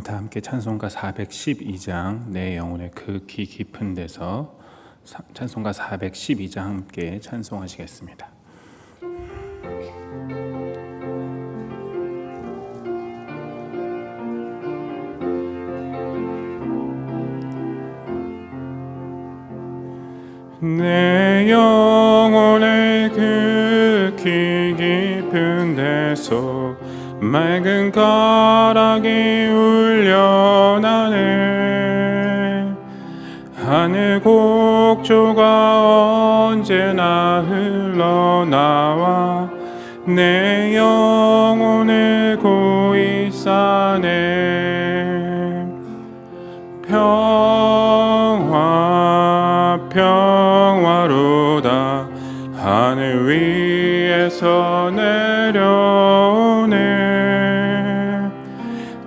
다 함께 찬송가 412장 내 영혼의 극히 깊은 데서 사- 찬송가 412장 함께 찬송하시겠습니다. 내 영혼의 극히 깊은 데서 맑은 가락이 곡조가 언제나 흘러나와 내 영혼을 고이 싸네 평화 평화로다. 하늘 위에서 내려오네.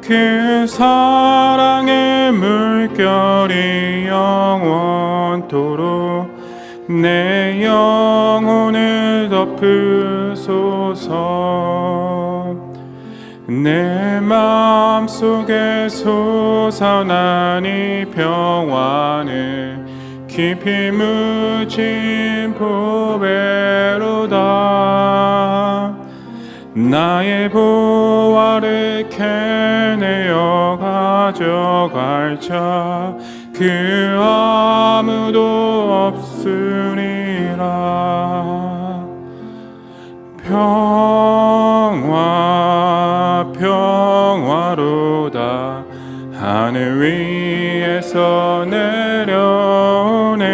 그 사랑의 물결이 영원 토록 내 영혼을 덮으소서. 내 마음속에 이 평화는 깊이 묻힌 보배로다. 나의 보화를 캐내어 가져갈 자 그 아무도 없으리라. 평화 평화로다. 하늘 위에서 내려오네.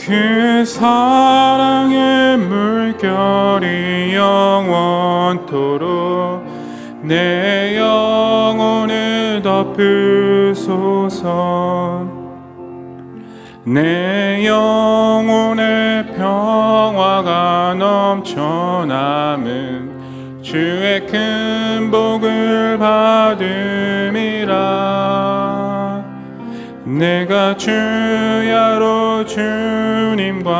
그 사랑의 물결이 영원토록 내 덮으소서 내 영혼의 평화가 넘쳐남은 주의 큰 복을 받음이라. 내가 주야로 주님과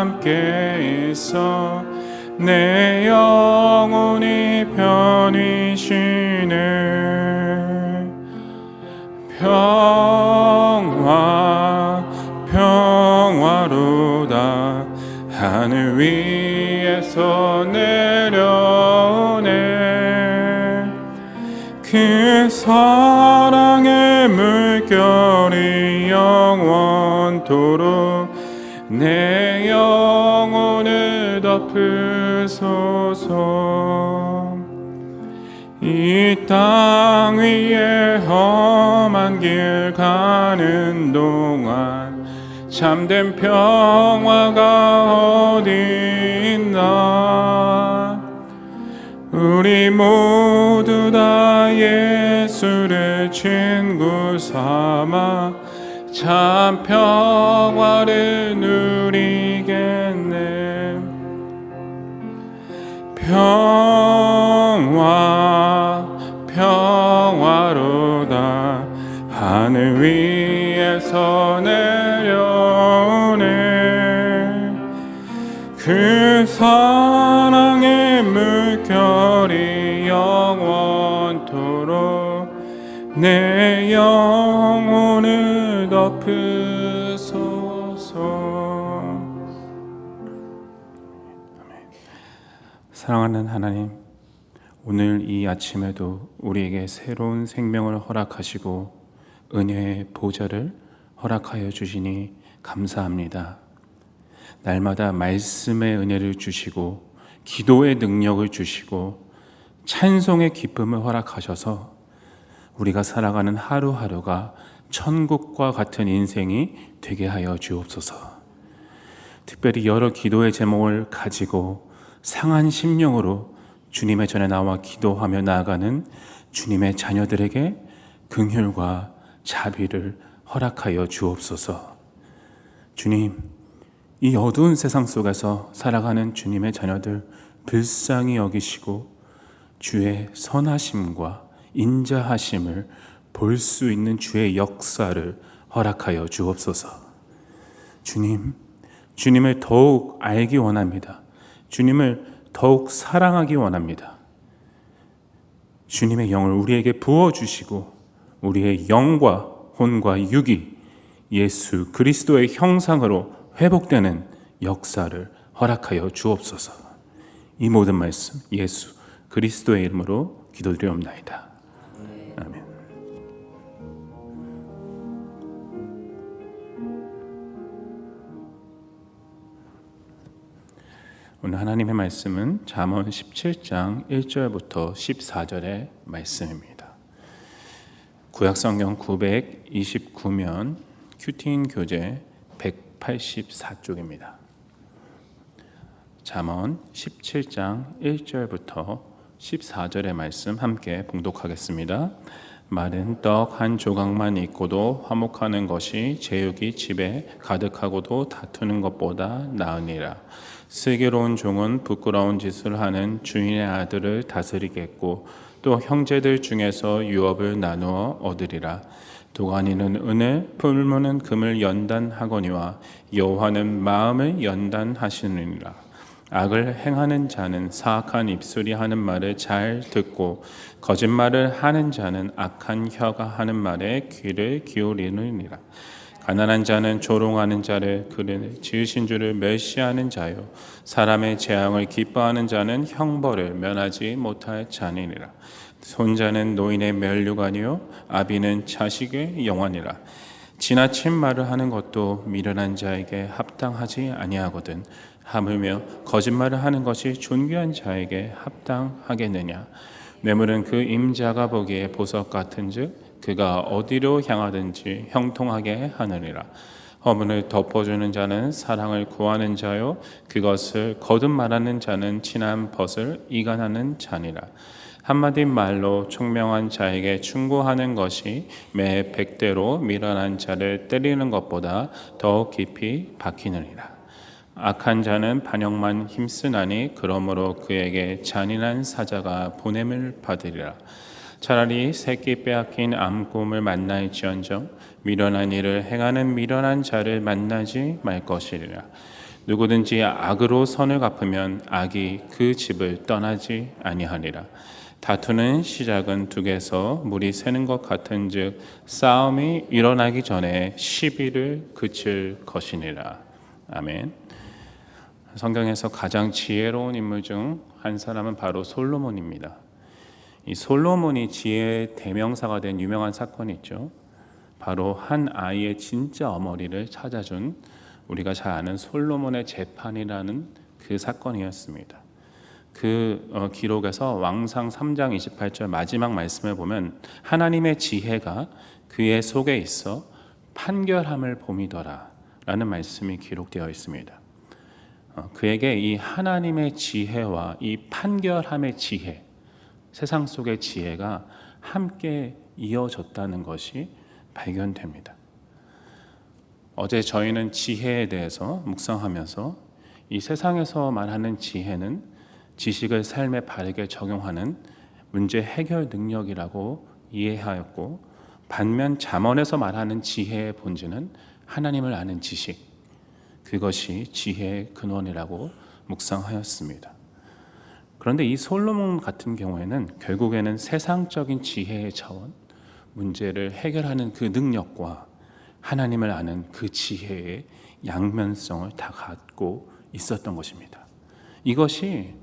함께 있어 내 영혼이 편히 평화 평화로다 하늘 위에서 내려오네. 그 사랑의 물결이 영원토록 내 영혼을 덮으소서. 이 땅 위에 험한 길 가는 동안 참된 평화가 어디 있나 우리 모두 다 예수를 친구 삼아 참 평화를 누리겠네. 평화 하늘 위에서 내려오네. 그 사랑의 물결이 영원토록 내 영혼을 덮으소서. 사랑하는 하나님, 오늘 이 아침에도 우리에게 새로운 생명을 허락하시고 은혜의 보좌를 허락하여 주시니 감사합니다. 날마다 말씀의 은혜를 주시고 기도의 능력을 주시고 찬송의 기쁨을 허락하셔서 우리가 살아가는 하루하루가 천국과 같은 인생이 되게 하여 주옵소서. 특별히 여러 기도의 제목을 가지고 상한 심령으로 주님의 전에 나와 기도하며 나아가는 주님의 자녀들에게 긍휼과 자비를 허락하여 주옵소서. 주님, 이 어두운 세상 속에서 살아가는 주님의 자녀들 불쌍히 여기시고 주의 선하심과 인자하심을 볼 수 있는 주의 역사를 허락하여 주옵소서. 주님, 주님을 더욱 알기 원합니다. 주님을 더욱 사랑하기 원합니다. 주님의 영을 우리에게 부어 주시고 우리의 영과 혼과 육이 예수 그리스도의 형상으로 회복되는 역사를 허락하여 주옵소서. 이 모든 말씀 예수 그리스도의 이름으로 기도드리옵나이다. 아멘. 오늘 하나님의 말씀은 잠언 17장 1절부터 14절의 말씀입니다. 구약성경 929면 큐틴 교재 184쪽입니다. 잠언 17장 1절부터 14절의 말씀 함께 봉독하겠습니다. 마른 떡 한 조각만 있고도 화목하는 것이 제육이 집에 가득하고도 다투는 것보다 나으니라. 슬기로운 종은 부끄러운 짓을 하는 주인의 아들을 다스리겠고 또 형제들 중에서 유업을 나누어 얻으리라. 도가니는 은을, 풀무는 금을 연단하거니와 여호와는 마음을 연단하시느니라. 악을 행하는 자는 사악한 입술이 하는 말을 잘 듣고 거짓말을 하는 자는 악한 혀가 하는 말에 귀를 기울이느니라. 가난한 자는 조롱하는 자를 그를 지으신 줄을 멸시하는 자요 사람의 재앙을 기뻐하는 자는 형벌을 면하지 못할 자니니라. 손자는 노인의 멸류관이요 아비는 자식의 영원이라. 지나친 말을 하는 것도 미련한 자에게 합당하지 아니하거든 하물며 거짓말을 하는 것이 존귀한 자에게 합당하겠느냐 뇌물은 그 임자가 보기에 보석 같은즉 그가 어디로 향하든지 형통하게 하느니라. 허물을 덮어주는 자는 사랑을 구하는 자요 그것을 거듭 말하는 자는 친한 벗을 이간하는 자니라. 한마디 말로 총명한 자에게 충고하는 것이 매 백대로 미련한 자를 때리는 것보다 더 깊이 박히느니라. 악한 자는 반역만 힘쓰나니 그러므로 그에게 잔인한 사자가 보냄을 받으리라. 차라리 새끼 빼앗긴 암곰을 만나일지언정 미련한 일을 행하는 미련한 자를 만나지 말 것이리라. 누구든지 악으로 선을 갚으면 악이 그 집을 떠나지 아니하리라. 다투는 시작은 둑에서 물이 새는 것 같은즉 싸움이 일어나기 전에 시비를 그칠 것이니라. 아멘. 성경에서 가장 지혜로운 인물 중 한 사람은 바로 솔로몬입니다. 이 솔로몬이 지혜의 대명사가 된 유명한 사건이 있죠. 바로 한 아이의 진짜 어머니를 찾아준 우리가 잘 아는 솔로몬의 재판이라는 그 사건이었습니다. 그 어, 기록에서 왕상 3장 28절 마지막 말씀을 보면 하나님의 지혜가 그의 속에 있어 판결함을 봄이더라 라는 말씀이 기록되어 있습니다. 어, 그에게 이 하나님의 지혜와 이 판결함의 지혜, 세상 속의 지혜가 함께 이어졌다는 것이 발견됩니다. 어제 저희는 지혜에 대해서 묵상하면서 이 세상에서 말하는 지혜는 지식을 삶에 바르게 적용하는 문제 해결 능력이라고 이해하였고 반면 잠언에서 말하는 지혜의 본질은 하나님을 아는 지식, 그것이 지혜의 근원이라고 묵상하였습니다. 그런데 이 솔로몬 같은 경우에는 결국에는 세상적인 지혜의 차원, 문제를 해결하는 그 능력과 하나님을 아는 그 지혜의 양면성을 다 갖고 있었던 것입니다. 이것이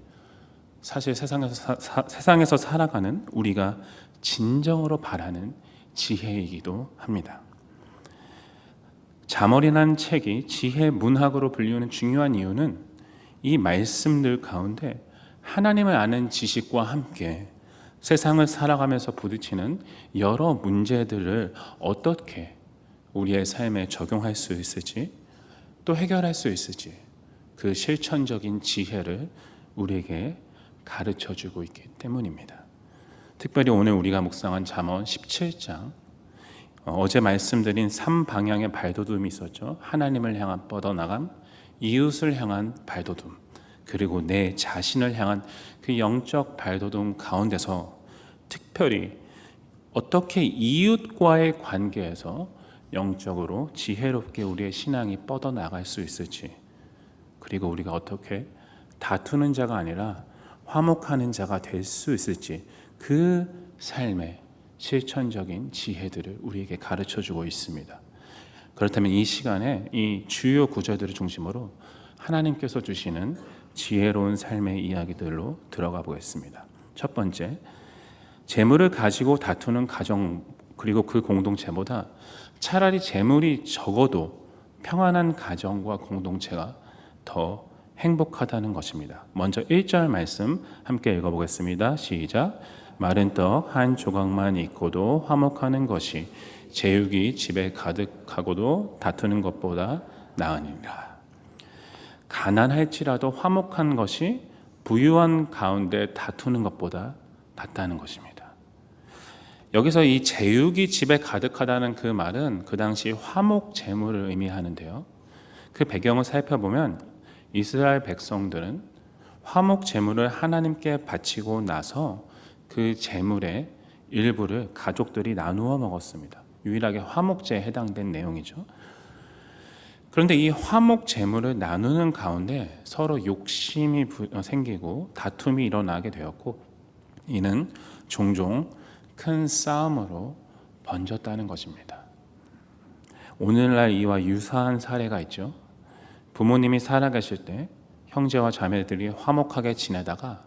사실 세상에서, 사, 사, 세상에서 살아가는 우리가 진정으로 바라는 지혜이기도 합니다. 자머리라는 책이 지혜 문학으로 불리는 중요한 이유는 이 말씀들 가운데 하나님을 아는 지식과 함께 세상을 살아가면서 부딪히는 여러 문제들을 어떻게 우리의 삶에 적용할 수 있을지 또 해결할 수 있을지 그 실천적인 지혜를 우리에게 가르쳐 주고 있기 때문입니다. 특별히 오늘 우리가 묵상한 잠언 17장 어, 어제 말씀드린 3방향의 발돋움이 있었죠. 하나님을 향한 뻗어나감, 이웃을 향한 발돋움, 그리고 내 자신을 향한 그 영적 발돋움 가운데서 특별히 어떻게 이웃과의 관계에서 영적으로 지혜롭게 우리의 신앙이 뻗어나갈 수 있을지, 그리고 우리가 어떻게 다투는 자가 아니라 화목하는 자가 될 수 있을지, 그 삶의 실천적인 지혜들을 우리에게 가르쳐 주고 있습니다. 그렇다면 이 시간에 이 주요 구절들을 중심으로 하나님께서 주시는 지혜로운 삶의 이야기들로 들어가 보겠습니다. 첫 번째, 재물을 가지고 다투는 가정 그리고 그 공동체보다 차라리 재물이 적어도 평안한 가정과 공동체가 더 행복하다는 것입니다. 먼저 1절 말씀 함께 읽어 보겠습니다. 시작. 마른 떡 한 조각만 있고도 화목하는 것이 제육이 집에 가득하고도 다투는 것보다 나으니라. 가난할지라도 화목한 것이 부유한 가운데 다투는 것보다 낫다는 것입니다. 여기서 이 제육이 집에 가득하다는 그 말은 그 당시 화목 제물을 의미하는데요. 그 배경을 살펴보면 이스라엘 백성들은 화목 제물을 하나님께 바치고 나서 그 제물의 일부를 가족들이 나누어 먹었습니다. 유일하게 화목제에 해당된 내용이죠. 그런데 이 화목 제물을 나누는 가운데 서로 욕심이 부- 생기고 다툼이 일어나게 되었고 이는 종종 큰 싸움으로 번졌다는 것입니다. 오늘날 이와 유사한 사례가 있죠. 부모님이 살아계실 때 형제와 자매들이 화목하게 지내다가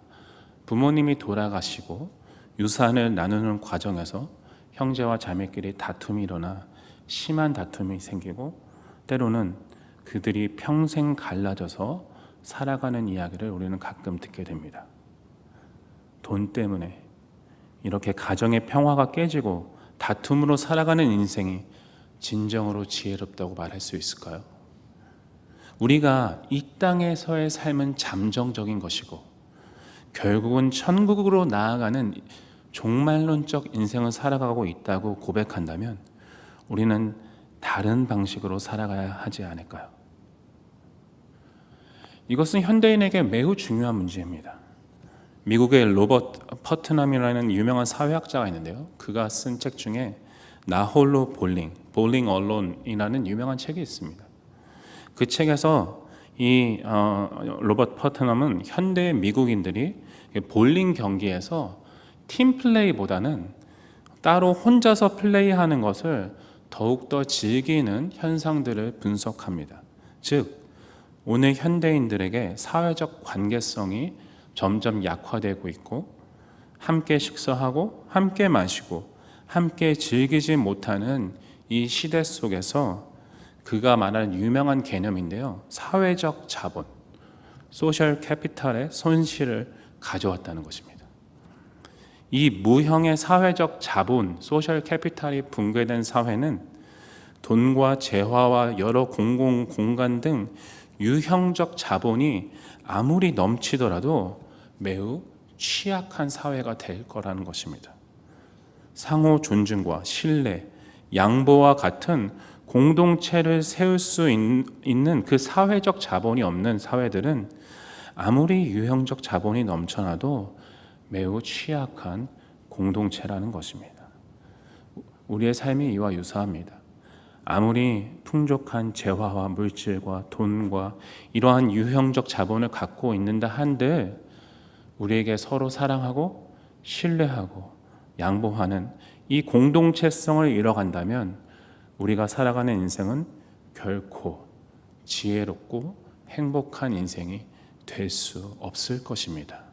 부모님이 돌아가시고 유산을 나누는 과정에서 형제와 자매끼리 다툼이 일어나 심한 다툼이 생기고 때로는 그들이 평생 갈라져서 살아가는 이야기를 우리는 가끔 듣게 됩니다. 돈 때문에 이렇게 가정의 평화가 깨지고 다툼으로 살아가는 인생이 진정으로 지혜롭다고 말할 수 있을까요? 우리가 이 땅에서의 삶은 잠정적인 것이고 결국은 천국으로 나아가는 종말론적 인생을 살아가고 있다고 고백한다면 우리는 다른 방식으로 살아가야 하지 않을까요? 이것은 현대인에게 매우 중요한 문제입니다. 미국의 로버트 퍼트넘이라는 유명한 사회학자가 있는데요. 그가 쓴 책 중에 나 홀로 볼링, 볼링 언론이라는 유명한 책이 있습니다. 그 책에서 이 어, 로버트 퍼트넘은 현대 미국인들이 볼링 경기에서 팀 플레이보다는 따로 혼자서 플레이하는 것을 더욱더 즐기는 현상들을 분석합니다. 즉, 오늘 현대인들에게 사회적 관계성이 점점 약화되고 있고, 함께 식사하고, 함께 마시고, 함께 즐기지 못하는 이 시대 속에서 그가 말하는 유명한 개념인데요. 사회적 자본, 소셜 캐피탈의 손실을 가져왔다는 것입니다. 이 무형의 사회적 자본, 소셜 캐피탈이 붕괴된 사회는 돈과 재화와 여러 공공 공간 등 유형적 자본이 아무리 넘치더라도 매우 취약한 사회가 될 거라는 것입니다. 상호 존중과 신뢰, 양보와 같은 공동체를 세울 수 있- 있는 그 사회적 자본이 없는 사회들은 아무리 유형적 자본이 넘쳐나도 매우 취약한 공동체라는 것입니다. 우리의 삶이 이와 유사합니다. 아무리 풍족한 재화와 물질과 돈과 이러한 유형적 자본을 갖고 있는다 한들 우리에게 서로 사랑하고 신뢰하고 양보하는 이 공동체성을 잃어간다면 우리가 살아가는 인생은 결코 지혜롭고 행복한 인생이 될 수 없을 것입니다.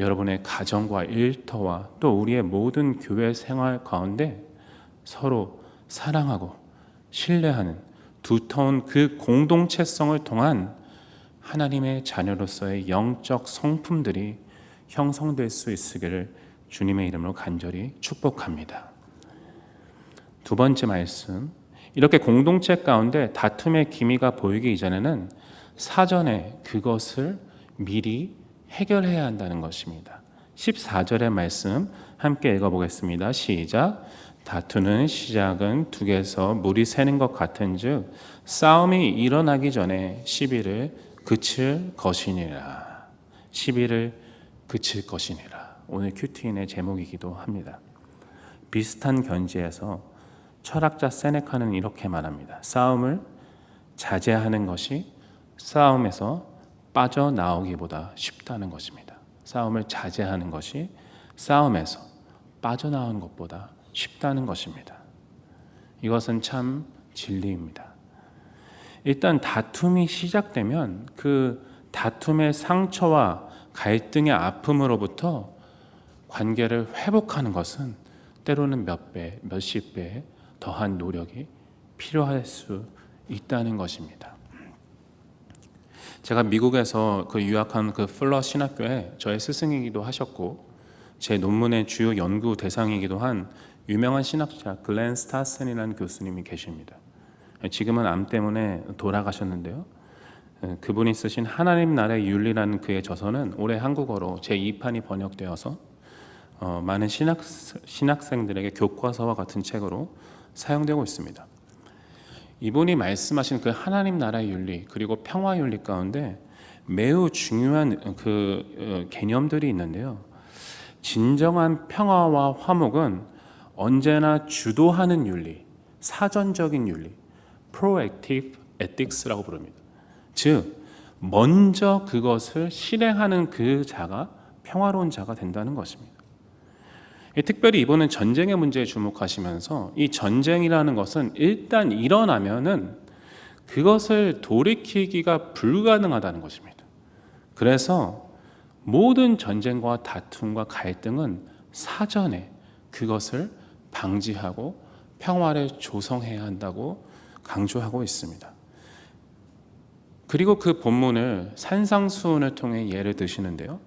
여러분의 가정과 일터와 또 우리의 모든 교회 생활 가운데 서로 사랑하고 신뢰하는 두터운 그 공동체성을 통한 하나님의 자녀로서의 영적 성품들이 형성될 수 있으기를 주님의 이름으로 간절히 축복합니다. 두 번째 말씀. 이렇게 공동체 가운데 다툼의 기미가 보이기 이전에는 사전에 그것을 미리 해결해야 한다는 것입니다. 14절의 말씀 함께 읽어보겠습니다. 시작. 다투는 시작은 둑에서 물이 새는 것 같은즉 싸움이 일어나기 전에 시비를 그칠 것이니라. 시비를 그칠 것이니라. 오늘 큐티인의 제목이기도 합니다. 비슷한 견지에서 철학자 세네카는 이렇게 말합니다. 싸움을 자제하는 것이 싸움에서 빠져나오기보다 쉽다는 것입니다. 싸움을 자제하는 것이 싸움에서 빠져나오는 것보다 쉽다는 것입니다. 이것은 참 진리입니다. 일단 다툼이 시작되면 그 다툼의 상처와 갈등의 아픔으로부터 관계를 회복하는 것은 때로는 몇 배, 몇십 배 더한 노력이 필요할 수 있다는 것입니다. 제가 미국에서 그 유학한 그 플러 신학교에 저의 스승이기도 하셨고 제 논문의 주요 연구 대상이기도 한 유명한 신학자 글렌 스타슨이라는 교수님이 계십니다. 지금은 암 때문에 돌아가셨는데요. 그분이 쓰신 하나님 나라의 윤리라는 그의 저서는 올해 한국어로 제 2판이 번역되어서 어, 많은 신학, 신학생들에게 교과서와 같은 책으로 사용되고 있습니다. 이분이 말씀하신 그 하나님 나라의 윤리 그리고 평화 윤리 가운데 매우 중요한 그 어, 개념들이 있는데요. 진정한 평화와 화목은 언제나 주도하는 윤리, 사전적인 윤리, proactive ethics라고 부릅니다. 즉 먼저 그것을 실행하는 그 자가 평화로운 자가 된다는 것입니다. 특별히 이번은 전쟁의 문제에 주목하시면서 이 전쟁이라는 것은 일단 일어나면은 그것을 돌이키기가 불가능하다는 것입니다. 그래서 모든 전쟁과 다툼과 갈등은 사전에 그것을 방지하고 평화를 조성해야 한다고 강조하고 있습니다. 그리고 그 본문을 산상수훈을 통해 예를 드시는데요.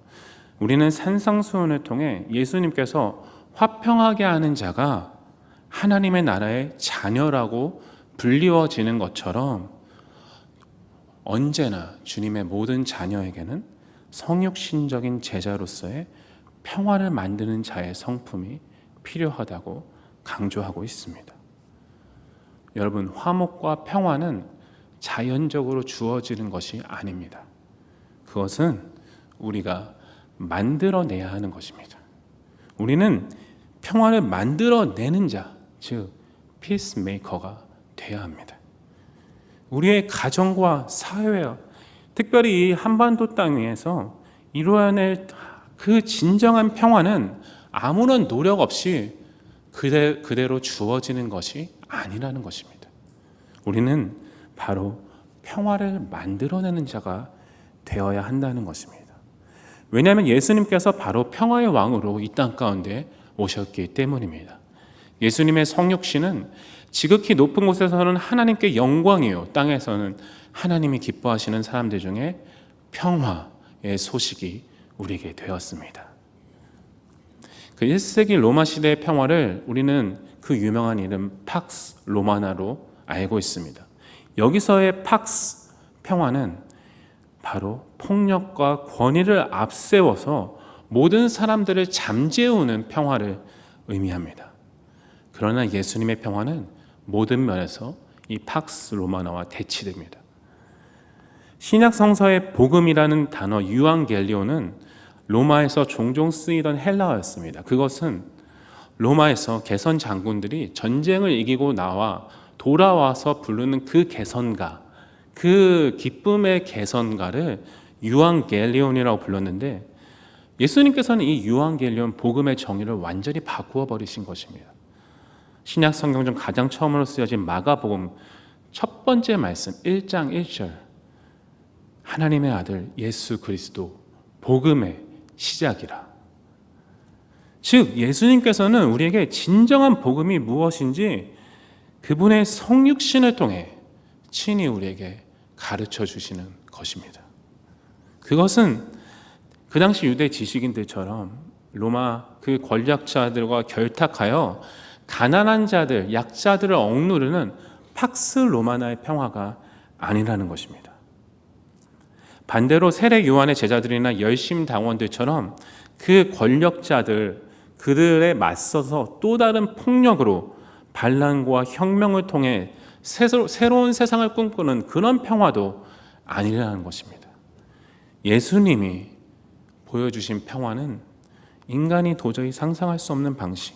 우리는 산상수훈을 통해 예수님께서 화평하게 하는 자가 하나님의 나라의 자녀라고 불리워지는 것처럼 언제나 주님의 모든 자녀에게는 성육신적인 제자로서의 평화를 만드는 자의 성품이 필요하다고 강조하고 있습니다. 여러분, 화목과 평화는 자연적으로 주어지는 것이 아닙니다. 그것은 우리가 만들어내야 하는 것입니다. 우리는 평화를 만들어내는 자, 즉 피스메이커가 되어야 합니다. 우리의 가정과 사회와 특별히 이 한반도 땅에서 이루어낼 그 진정한 평화는 아무런 노력 없이 그대, 그대로 주어지는 것이 아니라는 것입니다. 우리는 바로 평화를 만들어내는 자가 되어야 한다는 것입니다. 왜냐하면 예수님께서 바로 평화의 왕으로 이 땅 가운데 오셨기 때문입니다. 예수님의 성육신은 지극히 높은 곳에서는 하나님께 영광이요, 땅에서는 하나님이 기뻐하시는 사람들 중에 평화의 소식이 우리에게 되었습니다. 그 1세기 로마 시대의 평화를 우리는 그 유명한 이름 팍스 로마나로 알고 있습니다. 여기서의 팍스 평화는 바로 폭력과 권위를 앞세워서 모든 사람들을 잠재우는 평화를 의미합니다. 그러나 예수님의 평화는 모든 면에서 이 팍스 로마나와 대치됩니다. 신약 성서의 복음이라는 단어 유앙겔리오는 로마에서 종종 쓰이던 헬라어였습니다. 그것은 로마에서 개선 장군들이 전쟁을 이기고 나와 돌아와서 부르는 그 개선가, 그 기쁨의 개선가를 유앙겔리온이라고 불렀는데 예수님께서는 이 유앙겔리온 복음의 정의를 완전히 바꾸어 버리신 것입니다. 신약 성경 중 가장 처음으로 쓰여진 마가복음 첫 번째 말씀 1장 1절 하나님의 아들 예수 그리스도 복음의 시작이라. 즉 예수님께서는 우리에게 진정한 복음이 무엇인지 그분의 성육신을 통해 친히 우리에게 가르쳐 주시는 것입니다. 그것은 그 당시 유대 지식인들처럼 로마 그 권력자들과 결탁하여 가난한 자들, 약자들을 억누르는 팍스 로마나의 평화가 아니라는 것입니다. 반대로 세례 요한의 제자들이나 열심 당원들처럼 그 권력자들 그들에 맞서서 또 다른 폭력으로 반란과 혁명을 통해 새로운 세상을 꿈꾸는 그런 평화도 아니라는 것입니다. 예수님이 보여주신 평화는 인간이 도저히 상상할 수 없는 방식,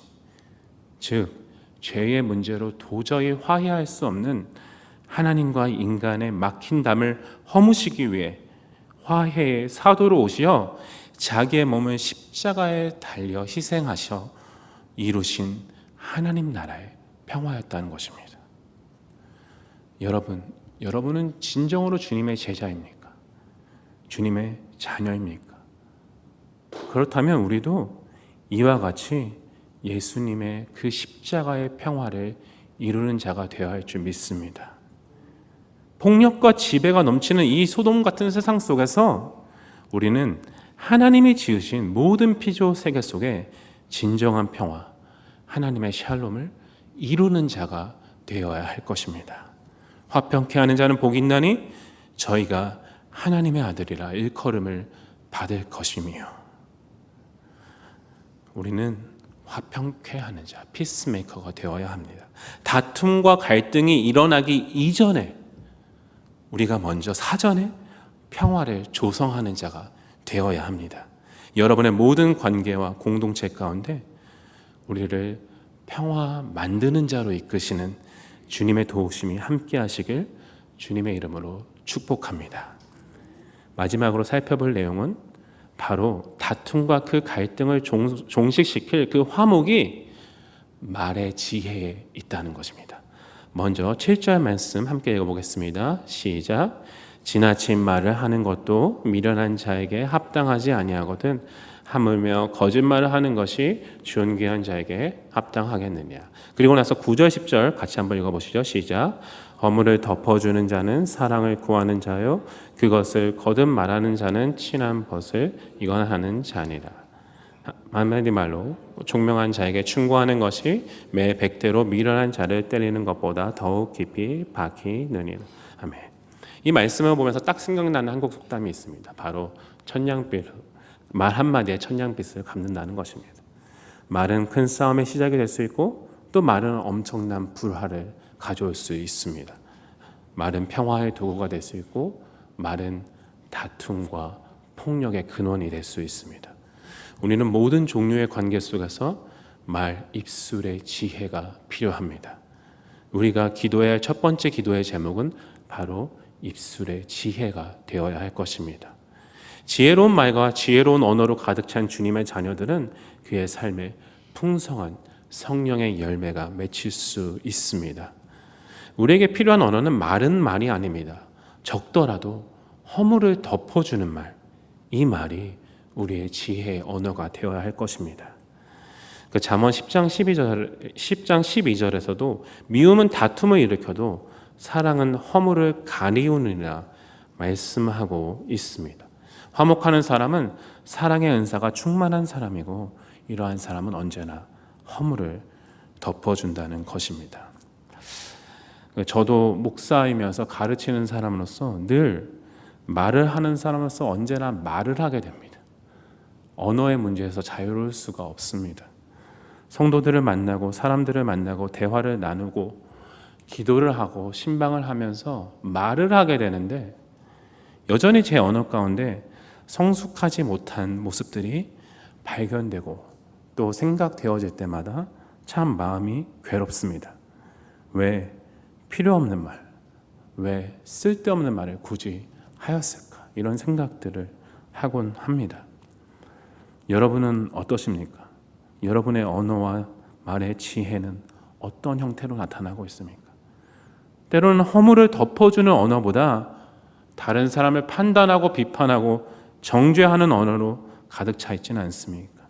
즉, 죄의 문제로 도저히 화해할 수 없는 하나님과 인간의 막힌 담을 허무시기 위해 화해의 사도로 오시어 자기의 몸을 십자가에 달려 희생하셔 이루신 하나님 나라의 평화였다는 것입니다. 여러분, 여러분은 진정으로 주님의 제자입니까? 주님의 자녀입니까? 그렇다면 우리도 이와 같이 예수님의 그 십자가의 평화를 이루는 자가 되어야 할 줄 믿습니다. 폭력과 지배가 넘치는 이 소돔 같은 세상 속에서 우리는 하나님이 지으신 모든 피조 세계 속에 진정한 평화, 하나님의 샬롬을 이루는 자가 되어야 할 것입니다. 화평케 하는 자는 복이 있나니 저희가 하나님의 아들이라 일컬음을 받을 것이며 우리는 화평케 하는 자, 피스메이커가 되어야 합니다. 다툼과 갈등이 일어나기 이전에 우리가 먼저 사전에 평화를 조성하는 자가 되어야 합니다. 여러분의 모든 관계와 공동체 가운데 우리를 평화 만드는 자로 이끄시는 주님의 도우심이 함께 하시길 주님의 이름으로 축복합니다. 마지막으로 살펴볼 내용은 바로 다툼과 그 갈등을 종, 종식시킬 그 화목이 말의 지혜에 있다는 것입니다. 먼저 7절 말씀 함께 읽어보겠습니다. 시작. 지나친 말을 하는 것도 미련한 자에게 합당하지 아니하거든 하물며 거짓말을 하는 것이 존귀한 자에게 합당하겠느냐. 그리고 나서 9절 10절 같이 한번 읽어 보시죠. 시작. 허물을 덮어주는 자는 사랑을 구하는 자요 그것을 거듭 말하는 자는 친한 벗을 이건 하는 자니라. 한마디 말로 총명한 자에게 충고하는 것이 매 백대로 미련한 자를 때리는 것보다 더욱 깊이 박히느니라. 아멘. 이 말씀을 보면서 딱 생각나는 한국 속담이 있습니다. 바로 천냥빛 말 한마디에 천냥빛을 갚는다는 것입니다. 말은 큰 싸움의 시작이 될 수 있고 또 말은 엄청난 불화를 가져올 수 있습니다. 말은 평화의 도구가 될 수 있고 말은 다툼과 폭력의 근원이 될 수 있습니다. 우리는 모든 종류의 관계 속에서 말 입술의 지혜가 필요합니다. 우리가 기도해야 할 첫 번째 기도의 제목은 바로 입술의 지혜가 되어야 할 것입니다. 지혜로운 말과 지혜로운 언어로 가득 찬 주님의 자녀들은 그의 삶에 풍성한 성령의 열매가 맺힐 수 있습니다. 우리에게 필요한 언어는 말은 말이 아닙니다. 적더라도 허물을 덮어주는 말, 이 말이 우리의 지혜의 언어가 되어야 할 것입니다. 그 잠언 10장 12절 10장 12절에서도 미움은 다툼을 일으켜도 사랑은 허물을 가리우느라 말씀하고 있습니다. 화목하는 사람은 사랑의 은사가 충만한 사람이고 이러한 사람은 언제나 허물을 덮어준다는 것입니다. 저도 목사이면서 가르치는 사람으로서 늘 말을 하는 사람으로서 언제나 말을 하게 됩니다. 언어의 문제에서 자유로울 수가 없습니다. 성도들을 만나고 사람들을 만나고 대화를 나누고 기도를 하고 신방을 하면서 말을 하게 되는데 여전히 제 언어 가운데 성숙하지 못한 모습들이 발견되고 또 생각되어질 때마다 참 마음이 괴롭습니다. 왜 필요 없는 말, 왜 쓸데없는 말을 굳이 하였을까? 이런 생각들을 하곤 합니다. 여러분은 어떠십니까? 여러분의 언어와 말의 지혜는 어떤 형태로 나타나고 있습니까? 때로는 허물을 덮어주는 언어보다 다른 사람을 판단하고 비판하고 정죄하는 언어로 가득 차 있지는 않습니까?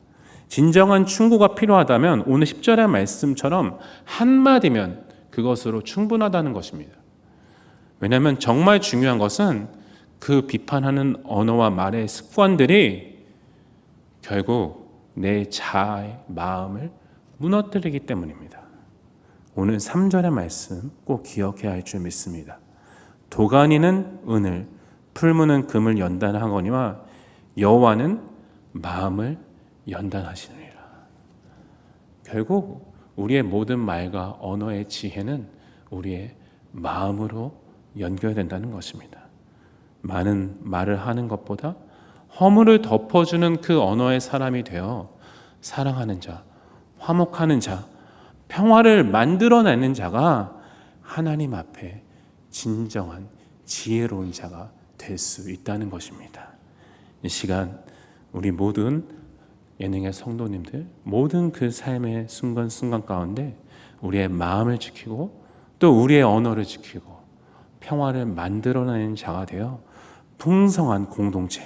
진정한 충고가 필요하다면 오늘 10절의 말씀처럼 한마디면 그것으로 충분하다는 것입니다. 왜냐하면 정말 중요한 것은 그 비판하는 언어와 말의 습관들이 결국 내 자아의 마음을 무너뜨리기 때문입니다. 오늘 3절의 말씀 꼭 기억해야 할 줄 믿습니다. 도가니는 은을, 풀무는 금을 연단하거니와 여호와는 마음을 연단하시느니라. 결국 우리의 모든 말과 언어의 지혜는 우리의 마음으로 연결된다는 것입니다. 많은 말을 하는 것보다 허물을 덮어주는 그 언어의 사람이 되어 사랑하는 자, 화목하는 자, 평화를 만들어내는 자가 하나님 앞에 진정한 지혜로운 자가 될 수 있다는 것입니다. 이 시간 우리 모든 예능의 성도님들 모든 그 삶의 순간순간 가운데 우리의 마음을 지키고 또 우리의 언어를 지키고 평화를 만들어내는 자가 되어 풍성한 공동체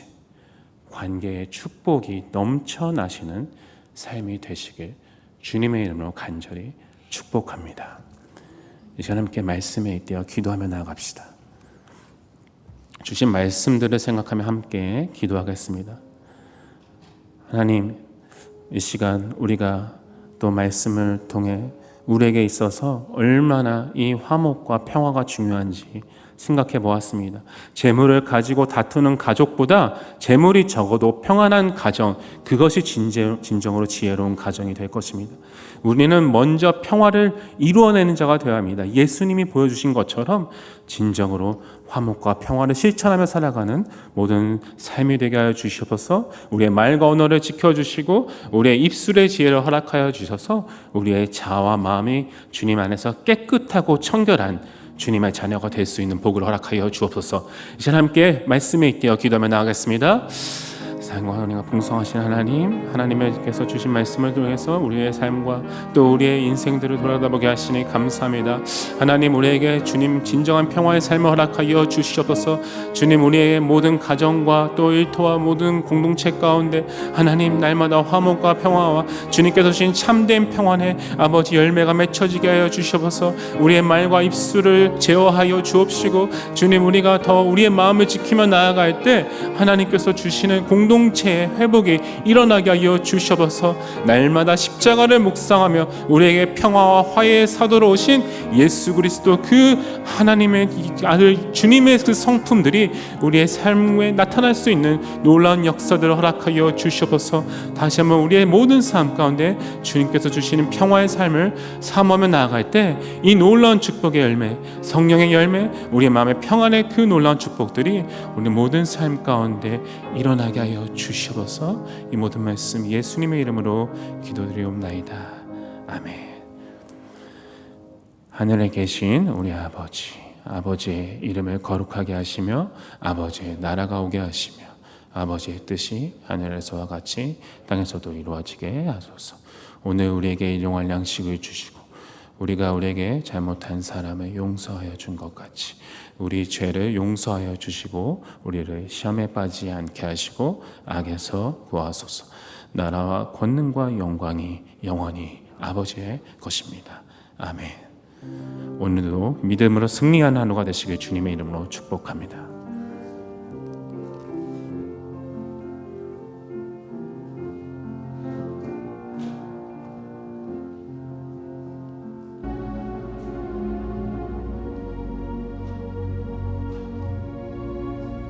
관계의 축복이 넘쳐나시는 삶이 되시길 주님의 이름으로 간절히 축복합니다. 이 시간 함께 말씀에 잇대어 기도하며 나아갑시다. 주신 말씀들을 생각하며 함께 기도하겠습니다. 하나님, 이 시간 우리가 또 말씀을 통해 우리에게 있어서 얼마나 이 화목과 평화가 중요한지 생각해 보았습니다. 재물을 가지고 다투는 가족보다 재물이 적어도 평안한 가정, 그것이 진제, 진정으로 지혜로운 가정이 될 것입니다. 우리는 먼저 평화를 이루어내는 자가 되어야 합니다. 예수님이 보여주신 것처럼 진정으로 화목과 평화를 실천하며 살아가는 모든 삶이 되게 하여 주시옵소서 우리의 말과 언어를 지켜 주시고 우리의 입술의 지혜를 허락하여 주셔서 우리의 자와 마음이 주님 안에서 깨끗하고 청결한 주님의 자녀가 될 수 있는 복을 허락하여 주옵소서. 이제 함께 말씀에 있되어 기도하며 나아가겠습니다. 사랑과 은혜가 풍성하신 하나님, 하나님께서 주신 말씀을 통해서 우리의 삶과 또 우리의 인생들을 돌아다보게 하시니 감사합니다. 하나님 우리에게 주님 진정한 평화의 삶을 허락하여 주시옵소서. 주님 우리의 모든 가정과 또 일터와 모든 공동체 가운데 하나님 날마다 화목과 평화와 주님께서 주신 참된 평안의 아버지 열매가 맺혀지게 하여 주시옵소서. 우리의 말과 입술을 제어하여 주옵시고 주님 우리가 더 우리의 마음을 지키며 나아갈 때 하나님께서 주시는 공동 공동체의 회복이 일어나게 하여 주셔서 날마다 십자가를 묵상하며 우리에게 평화와 화해의 사도로 오신 예수 그리스도 그 하나님의 아들 주님의 그 성품들이 우리의 삶에 나타날 수 있는 놀라운 역사들을 허락하여 주셔서 다시 한번 우리의 모든 삶 가운데 주님께서 주시는 평화의 삶을 사모하며 나아갈 때 이 놀라운 축복의 열매, 성령의 열매, 우리의 마음의 평안의 그 놀라운 축복들이 우리 모든 삶 가운데 일어나게 하여 주시옵소서 이 모든 말씀 예수님의 이름으로 기도드리옵나이다. 아멘. 하늘에 계신 우리 아버지, 아버지의 이름을 거룩하게 하시며 아버지의 나라가 오게 하시며 아버지의 뜻이 하늘에서와 같이 땅에서도 이루어지게 하소서. 오늘 우리에게 일용할 양식을 주시고 우리가 우리에게 잘못한 사람을 용서하여 준 것 같이 우리 죄를 용서하여 주시고 우리를 시험에 빠지지 않게 하시고 악에서 구하소서. 나라와 권능과 영광이 영원히 아버지의 것입니다. 아멘. 오늘도 믿음으로 승리하는 하루가 되시길 주님의 이름으로 축복합니다.